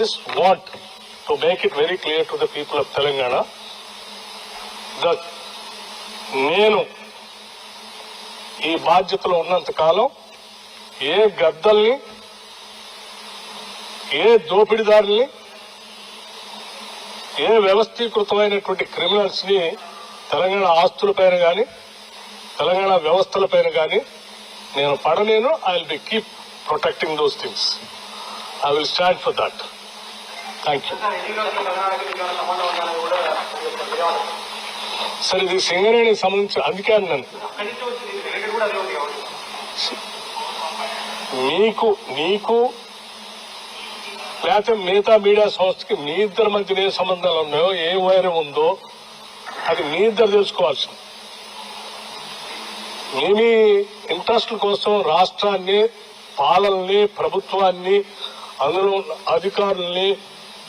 just want to make it very clear to the people of Telangana that నేను ఈ బాధ్యతలో ఉన్నంత కాలం ఏ గద్దల్ని ఏ దోపిడీదారుల్ని ఏ వ్యవస్థీకృతమైనటువంటి క్రిమినల్స్ని తెలంగాణ ఆస్తులపైన కానీ తెలంగాణ వ్యవస్థలపైన కానీ నేను పడలేను. I will be keep protecting those things I will stand for that thank you సరే ఇది సింగరేణికి సంబంధించి అందుకే అన్నాను. మీకు నీకు లేకపోతే మిగతా మీడియా సంస్థకి మీ ఇద్దరి మధ్య ఏ సంబంధాలు ఉన్నాయో ఏ వైరం ఉందో అది మీ ఇద్దరు తెలుసుకోవాల్సింది. మీ మీ ఇంట్రెస్ట్ల కోసం రాష్ట్రాన్ని పాలనని ప్రభుత్వాన్ని అందులో అధికారుల్ని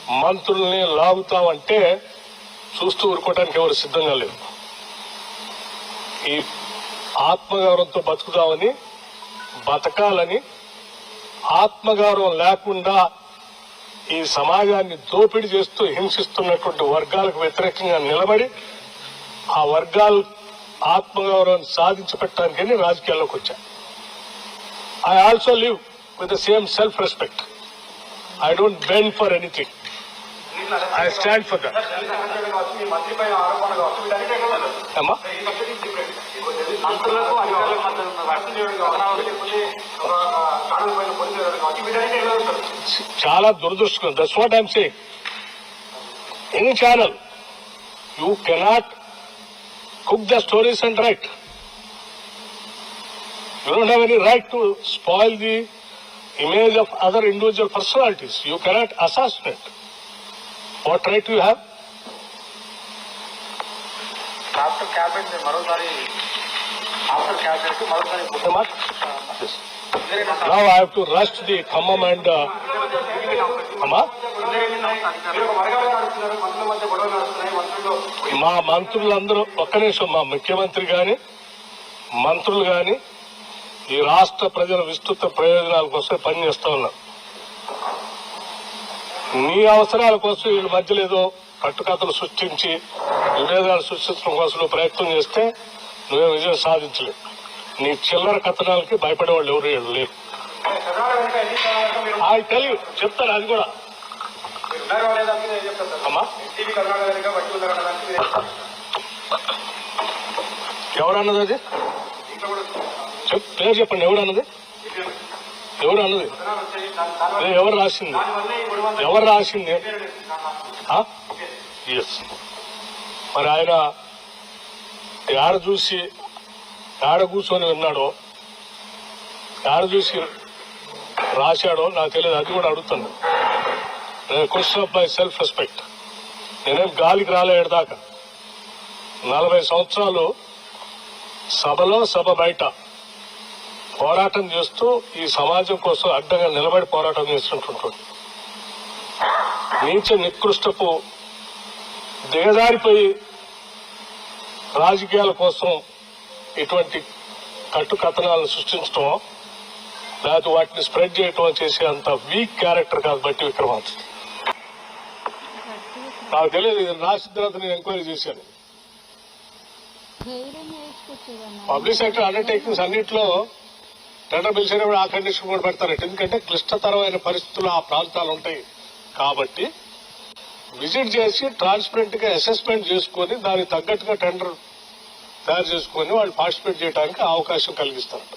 మంత్రుల్ని లాగుతామంటే చూస్తూ ఊరుకోవడానికి ఎవరు సిద్ధంగా లేరు. ఈ ఆత్మగౌరవంతో బతుకుదామని బతకాలని ఆత్మగౌరవం లేకుండా ఈ సమాజాన్ని దోపిడీ చేస్తూ హింసిస్తున్నటువంటి వర్గాలకు వ్యతిరేకంగా నిలబడి ఆ వర్గాలు ఆత్మగౌరవం సాధించి పెట్టడానికని రాజకీయాల్లోకి వచ్చా. I also live with the same self respect I don't bend for anything I stand for that మంత్రి పైన ఆరోపణ కావచ్చు వీటన్నిటి ఎక్కడ ఉంటుంది? అమ్మా ఈ సబ్సిడీ డిఫరెంట్. మంత్రులకు అధికారులకు మధ్య ఉన్న రక్షణ చేయడం కావచ్చు లేకపోతే ఒక ఛానల్ పైన పోలీసు చేయడం కావచ్చు వీటన్నిటి ఎక్కడ ఉంటుంది? చాలా దురదృష్టం that's what I'm saying any channel you cannot cook the stories and right you don't have any right to spoil the image of other individual personalities you cannot assassinate What right you have after cabinet మరోసారి after cabinet మరోసారి Now I have to rush the Khammam and uh, అమ్మా మంత్రులు మా మంత్రులందరూ ఒక్క నిమిషం మా ముఖ్యమంత్రి గాని మంత్రులు గాని ఈ రాష్ట్ర ప్రజల విస్తృత ప్రయోజనాల కోసం పనిచేస్తా ఉన్నారు. నీ అవసరాల కోసం వీళ్ళ మధ్యలో ఏదో కట్టుకథలు సృష్టించి విభేదాలు సృష్టించడం కోసం ప్రయత్నం చేస్తే నువ్వే విజయం సాధించలేవు. నీ చిల్లర కథనాలకి భయపడే వాళ్ళు ఎవరు లేరు. కర్ణాటక వెనుక తెలియ అది కూడా. అమ్మా. ఎవరన్నది అది? చెప్ పేరు చెప్పండి ఎవరన్నది? ఎవరు అన్నది ఎవరు రాసింది? ఎవరు రాసింది? ఎస్ మరి ఆయన ఆడ చూసి ఆడ కూర్చొని విన్నాడో ఆడ చూసి రాశాడో నాకు తెలియదు. అది కూడా అడుగుతాను. Question of my self respect నేనేం గాలికి రాలేడు దాకా. నలభై సంవత్సరాలు సభలో సభ బయట. పోరాటం చేస్తూ ఈ సమాజం కోసం అడ్డంగా నిలబడి పోరాటం చేస్తుంటుంటాడు నీచ నికృష్టపు దిగజారిపోయి రాజకీయాల కోసం ఇటువంటి కట్టుకథనాలను సృష్టించడం లేకపోతే వాటిని స్ప్రెడ్ చేయటం చేసే అంత వీక్ క్యారెక్టర్ కాదు బట్టి విక్రమార్క నాకు తెలియదు ఇది రాసిన తర్వాత నేను ఎంక్వైరీ చేశాను. పబ్లిక్ సెక్టర్ అండర్టేకింగ్స్ అన్నింటిలో టెండర్ పిలిచినప్పుడు ఆ కండిషన్ కూడా పెడతారట ఎందుకంటే క్లిష్టతరమైన పరిస్థితులు ఆ ప్రాంతాలు ఉంటాయి. కాబట్టి విజిట్ చేసి ట్రాన్స్పరెంట్గా అసెస్మెంట్ చేసుకొని దానికి తగ్గట్టుగా టెండర్ తయారు చేసుకొని వాళ్ళు పార్టిసిపేట్ చేయడానికి అవకాశం కలిగిస్తారట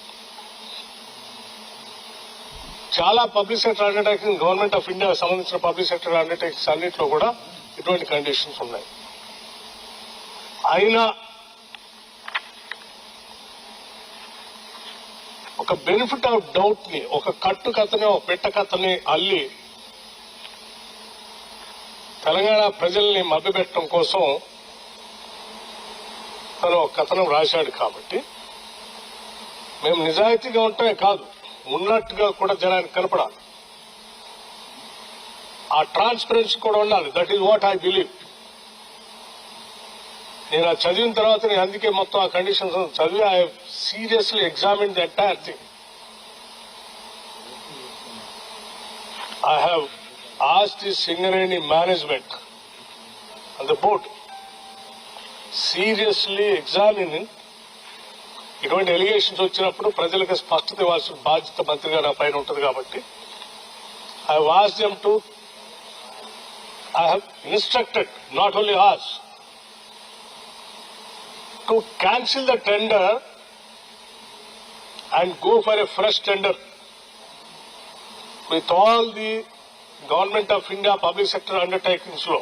చాలా public sector undertaking government of India సంబంధించిన పబ్లిక్ సెక్టర్ అండర్టేకింగ్స్ అన్నింటిలో కూడా ఇటువంటి కండిషన్స్ ఉన్నాయి. అయినా ఒక బెనిఫిట్ ఆఫ్ డౌట్ని ఒక కట్టు కథని ఒక పెట్ట కథని అల్లి తెలంగాణ ప్రజల్ని మభ్యపెట్టడం కోసం తను ఒక కథనం రాశాడు కాబట్టి మేము నిజాయితీగా ఉంటమే కాదు ఉన్నట్టుగా కూడా జనానికి కనపడాలి. ఆ ట్రాన్స్పరెన్సీ కూడా ఉండాలి. That is what I believe నేను అది చదివిన తర్వాత నేను అందుకే మొత్తం ఆ కండిషన్స్ చదివి I seriously examine the entire thing I have as the Singareni management and the board seriously examine ఇటువంటి ఎలిగేషన్స్ వచ్చినప్పుడు ప్రజలకు స్పష్టత ఇవ్వాల్సిన బాధ్యత మంత్రిగా నా పైన ఉంటుంది కాబట్టి I was them to I have instructed not only us to cancel the tender and go for a fresh tender with all the government of India public sector అండర్టేకింగ్స్లో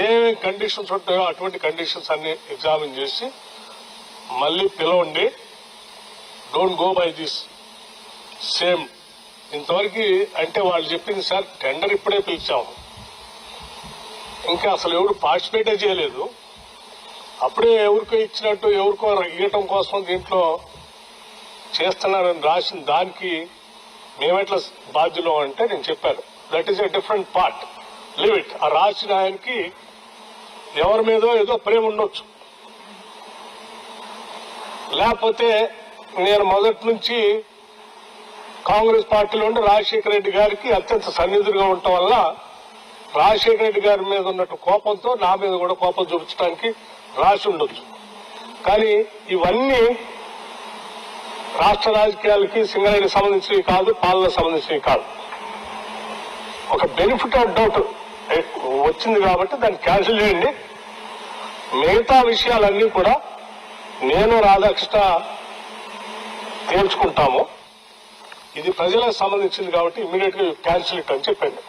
ఏమేమి కండిషన్స్ ఉంటాయో అటువంటి కండిషన్స్ అన్ని ఎగ్జామిన్ చేసి మళ్ళీ పిలవండి don't go by this same ఇంతవరకు అంటే వాళ్ళు చెప్పింది సార్ టెండర్ ఇప్పుడే పిలిచాము. ఇంకా అసలు ఎవరు పార్టిసిపేటే చేయలేదు. అప్పుడే ఎవరికో ఇచ్చినట్టు ఎవరికో ఇవ్వటం కోసం దీంట్లో చేస్తున్నారని రాసిన దానికి మేమెట్లా బాధ్యులం అంటే నేను చెప్పాను. That is a different part leave it ఆ రాసిన ఆయనకి ఎవరి మీదో ఏదో ప్రేమ ఉండొచ్చు. లేకపోతే నేను మొదటి నుంచి కాంగ్రెస్ పార్టీలో ఉండి రాజశేఖర రెడ్డి గారికి అత్యంత సన్నిధులుగా ఉండటం వల్ల రాజశేఖర రెడ్డి గారి మీద ఉన్నట్టు కోపంతో నా మీద కూడా కోపం చూపించడానికి రాసి ఉండొచ్చు. కానీ ఇవన్నీ రాష్ట్ర రాజకీయాలకి సింగరేణికి సంబంధించినవి కాదు పాలనకు సంబంధించినవి కాదు. ఒక బెనిఫిట్ ఆఫ్ డౌట్ వచ్చింది కాబట్టి దాన్ని క్యాన్సిల్ చేయండి. మిగతా విషయాలన్నీ కూడా నేను రాధాకృష్ణ తేల్చుకుంటాము. ఇది ప్రజలకు సంబంధించింది కాబట్టి ఇమీడియట్గా క్యాన్సిల్ ఇట్ అని చెప్పండి.